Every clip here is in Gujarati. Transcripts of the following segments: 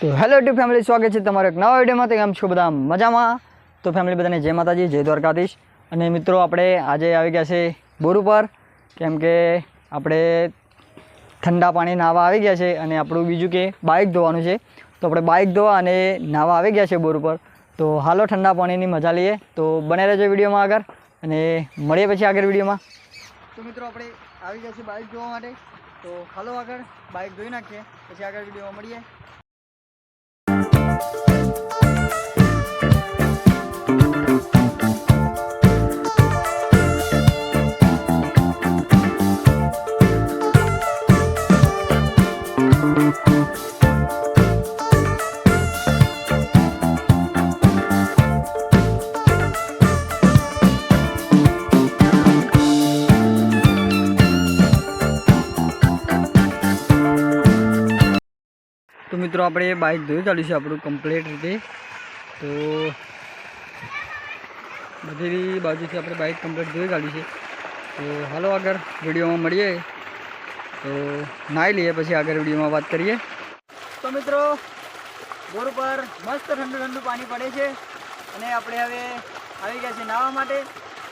તો હેલો યુટ્યુબ ફેમિલી સ્વાગત છે તમારો એક નવા વિડીયોમાં તો કેમ છો બધા? મજામાં? તો ફેમિલી બધાને જય માતાજી, જય દ્વારકાધીશ. અને મિત્રો, આપણે આજે આવી ગયા છે બોર ઉપર. કેમ કે આપણે ઠંડા પાણી નાહવા આવી ગયા છે અને આપણું બીજું કે બાઇક ધોવાનું છે. તો આપણે બાઇક ધોવા અને નાહવા આવી ગયા છે બોર ઉપર. તો હાલો ઠંડા પાણીની મજા લઈએ. તો બને રહેજો વિડીયોમાં આગળ અને મળીએ પછી આગળ વિડીયોમાં. તો મિત્રો, આપણે આવી ગયા છે બાઇક ધોવા માટે. તો હાલો આગળ બાઇક ધોઈ નાખીએ. પછી આગળ વિડીયોમાં મળીએ. તો મિત્રો, આપણે બાઇક ધોઈ કાઢ્યું છે આપણું કમ્પ્લીટ રીતે. તો બધી બાજુથી આપણે બાઇક કમ્પ્લીટ ધોઈ કાઢી છે તો હાલો આગળ વિડીયોમાં મળીએ. તો નાહી લઈએ, પછી આગળ વિડીયોમાં વાત કરીએ. તો મિત્રો, બોર ઉપર મસ્ત ઠંડુ ઠંડુ પાણી પડે છે અને આપણે હવે આવી ગયા છે નાહવા માટે.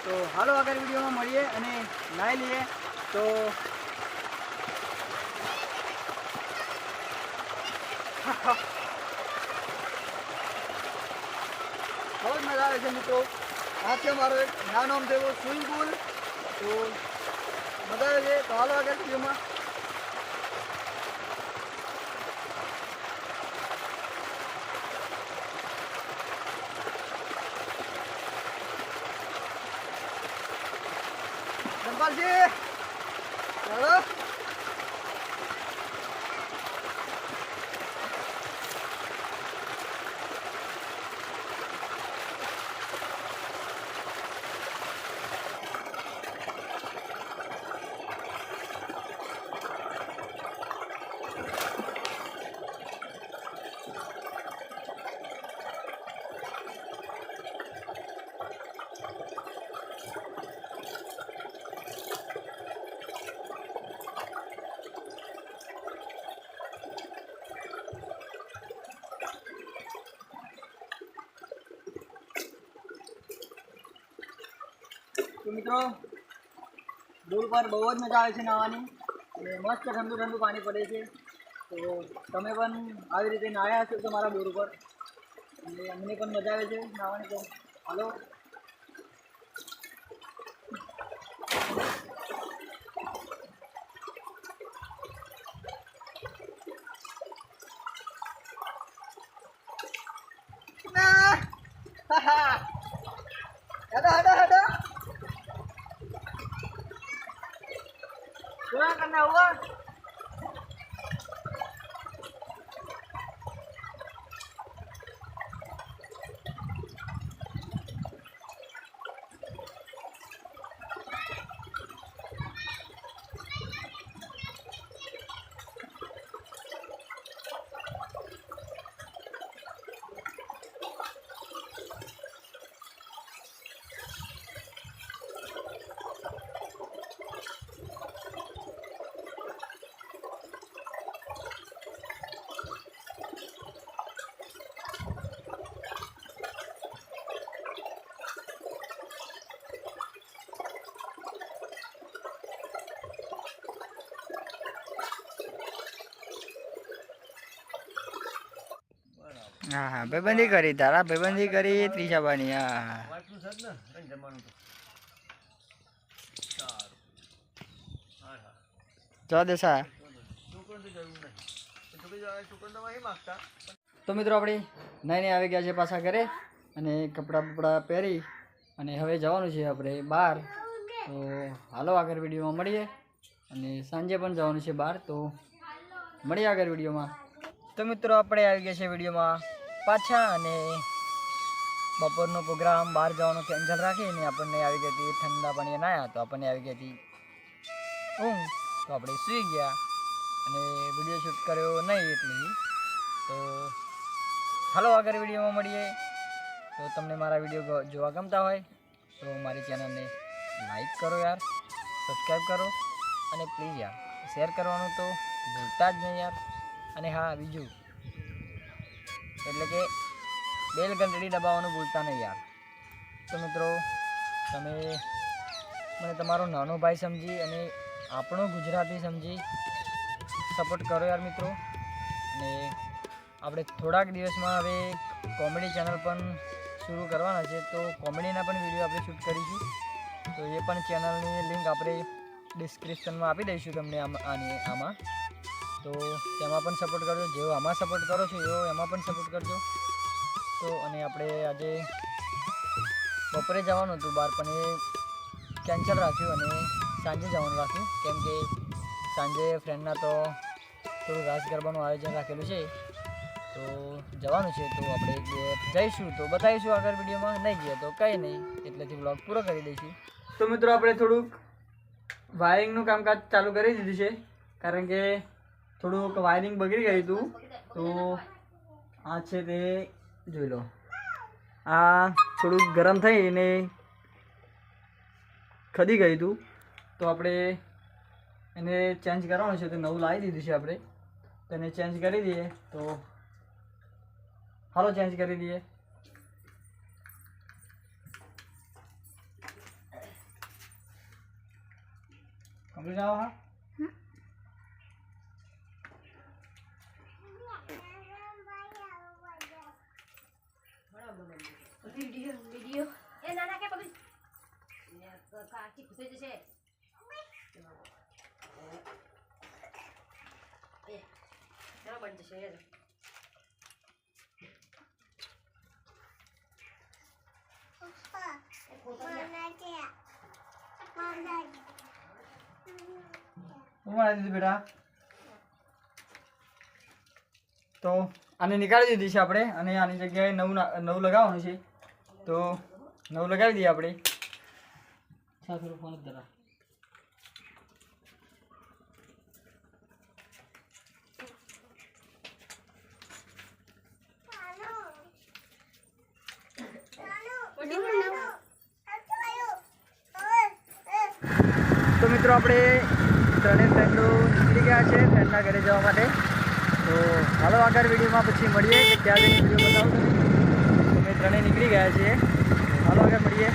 તો હાલો આગળ વિડીયોમાં મળીએ અને નાહી લઈએ. તો બહુ જ મજા આવે છે મિત્રો. આ છે મારો એક નાનો એવો સ્વિમિંગ પુલ તો મજા આવે છે. તો હાલો આગળ વિડીયોમાં. ધનપાલજી ચાલો મિત્રો દૂર પર બહુ જ મજા આવે છે નાહવાની. અને મસ્ત ઠંડુ ઠંડુ પાણી પડે છે. તો તમે પણ આવી રીતે નાહ્યા છો તમારા બોર ઉપર. અને અમને પણ મજા આવે છે નાહવાની તો. હાલો. હા હેડો Wala ka na. હા હા, ભાઈબંધી કરી, તારા ભાઈબંધી કરી ત્રીજાબાની હા હા જવા દે સા તો મિત્રો આપણે નાઈને આવી ગયા છે પાછા ઘરે અને કપડાં બપડા પહેરી અને હવે જવાનું છે આપણે બહાર. તો હાલો આગળ વિડીયોમાં મળીએ અને સાંજે પણ જવાનું છે બહાર. તો મળીએ આગળ વિડીયોમાં. તો મિત્રો આપણે આવી ગયા છે વિડીયોમાં. પાછા અને બપોરનો પ્રોગ્રામ, બહાર જવાનો કેન્સલ રાખીને આપણને આવી ગઈ હતી ઠંડા પાણી નાયા તો આપણને આવી ગઈ હતી ઊંઘ. તો આપણે સૂઈ ગયા અને વીડિયો શૂટ કર્યો નહીં એટલી તો હાલો આગળ વિડીયોમાં મળીએ. તો તમને મારા વીડિયો જોવા ગમતા હોય તો મારી ચેનલને લાઈક કરો યાર સબસ્ક્રાઈબ કરો અને પ્લીઝ યાર શેર કરવાનું તો ભૂલતા જ નહીં યાર. અને હા, બીજું એટલે કે બેલ ઘંટડી દબાવવાનું ભૂલતા નહીં યાર. તો મિત્રો, તમે મને તમારો નાનો ભાઈ સમજી અને આપણો ગુજરાતી સમજી સપોર્ટ કરો યાર મિત્રો. અને આપણે થોડાક દિવસમાં હવે કોમેડી ચેનલ પણ શરૂ કરવાના છે. તો કોમેડીના પણ વીડિયો આપણે શૂટ કરીશું. તો એ પણ ચેનલની લિંક આપણે ડિસ્ક્રિપ્શનમાં આપી દઈશું તમને આની, આમાં. તો તેમાં પણ સપોર્ટ કરજો. જેવો આમાં સપોર્ટ કરો છો એવો એમાં પણ સપોર્ટ કરજો. તો અને આપણે આજે બપોરે જવાનું હતું બહાર પણ એ કેન્સલ રાખ્યું અને સાંજે જવાનું રાખ્યું. કેમ કે સાંજે ફ્રેન્ડના તો થોડું રાસ ગરબાનું આયોજન રાખેલું છે. તો જવાનું છે, તો આપણે બે જઈશું. તો બતાવીશું આગળ વિડીયોમાં. નહીં ગયા તો કંઈ નહીં. એટલેથી બ્લોગ પૂરો કરી દઈશું. તો મિત્રો, આપણે થોડુંક વાયરિંગનું કામકાજ ચાલુ કરી દીધું છે. કારણ કે થોડુંક વાયરિંગ બગડી ગયું હતું. તો આ છે તે જોઈ લો. આ થોડુંક ગરમ થઈને ખદી ગયું હતું. તો આપણે એને ચેન્જ કરવાનું છે. તો નવું લાવી દીધું છે આપણે. તો એને ચેન્જ કરી દઈએ. તો હાલો ચેન્જ કરી દઈએ. કમ્પ્લીટ આવો, હા? વિડિયો વિડિયો એ નાના કે પકડી ને કાચી ખુસે જશે એ બરાબર જશે એ હું બનાવી દીધું બેટા તો આને નીકાળી દીધી છે આપણે અને આની જગ્યાએ નવું નવું લગાવવાનું છે. તો નવું લગાવી દઈએ આપણે. તો મિત્રો આપણે ત્રણેય ફ્રેન્ડો નીકળી ગયા છે ફ્રેન્ડના ઘરે જવા માટે. તો ચાલો આગળ વિડીયોમાં પછી મળીએ. કે ત્યાં જઈને વીડિયો બતાવું. અમે ત્રણેય નીકળી ગયા છીએ. ચાલો આગળ મળીએ.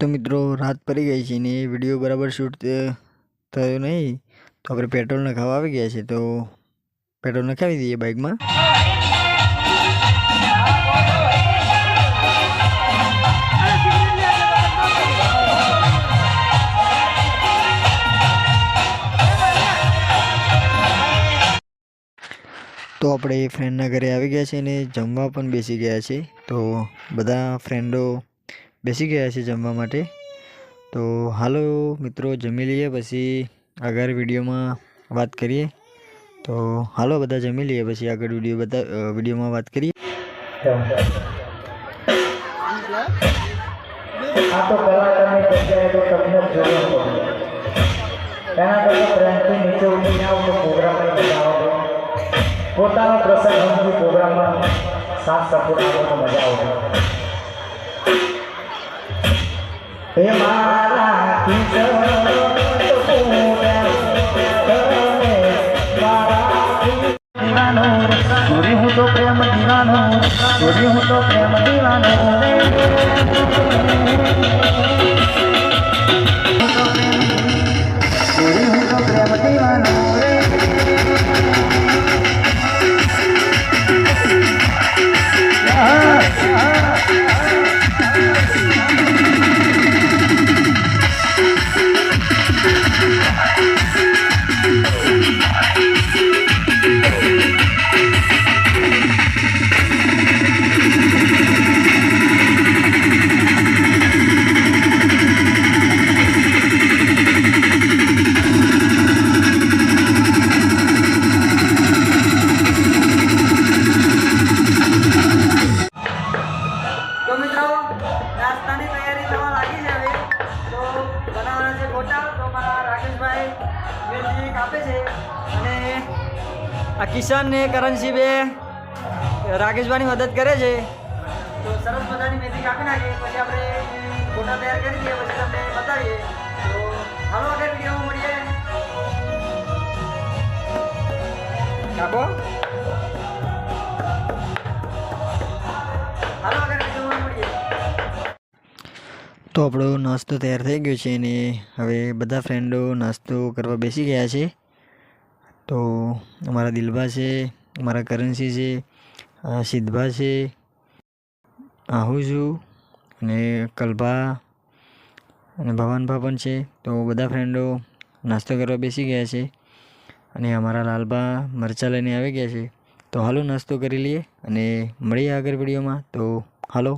તો મિત્રો, રાત પડી ગઈ છે ને, વીડિયો બરાબર શૂટ થયો નહીં? તો આપણે પેટ્રોલ નખાવા આવી ગયા છે તો પેટ્રોલ નખાવી દઈએ બાઇકમાં. તો આપણે ફ્રેન્ડના ઘરે આવી ગયા છે અને જમવા પણ બેસી ગયા છે તો બધા ફ્રેન્ડો બેસી ગયા છે જમવા માટે. તો હાલો મિત્રો, જમી લઈએ, પછી આગળ વિડીયોમાં વાત કરીએ, તો હાલો, બધા જમી લઈએ. પછી આગળ વીડિયો બધા વિડીયોમાં વાત કરીએ. પોતાનો પ્રસંગ પ્રોગ્રામમાં સાથ સપોર્ટ આપવાનો મજા આવે હે મારા ચોરી હું તો પ્રેમ દીવાનો બેસિક આપે છે અને આ કિશન ને કરણસિંહ બે રાકેશભાઈની મદદ કરે છે. તો સરસ મજાની બેસિક આપી નાખીએ પછી આપણે ફોટા તૈયાર કરી દઈએ, પછી તમને બતાવીએ. તો આપણો નાસ્તો તૈયાર થઈ ગયો છે અને હવે બધા ફ્રેન્ડો નાસ્તો કરવા બેસી ગયા છે. તો અમારા દિલભા છે, અમારા કરન્સી છે સિદ્ધભા છે આહુજુ અને કલભા અને ભવાનભા પણ છે. તો બધા ફ્રેન્ડો નાસ્તો કરવા બેસી ગયા છે અને અમારા લાલભા મરચાં લઈને આવી ગયા છે. તો હાલો નાસ્તો કરી લઈએ અને મળીએ આગળ વિડીયોમાં. તો હાલો.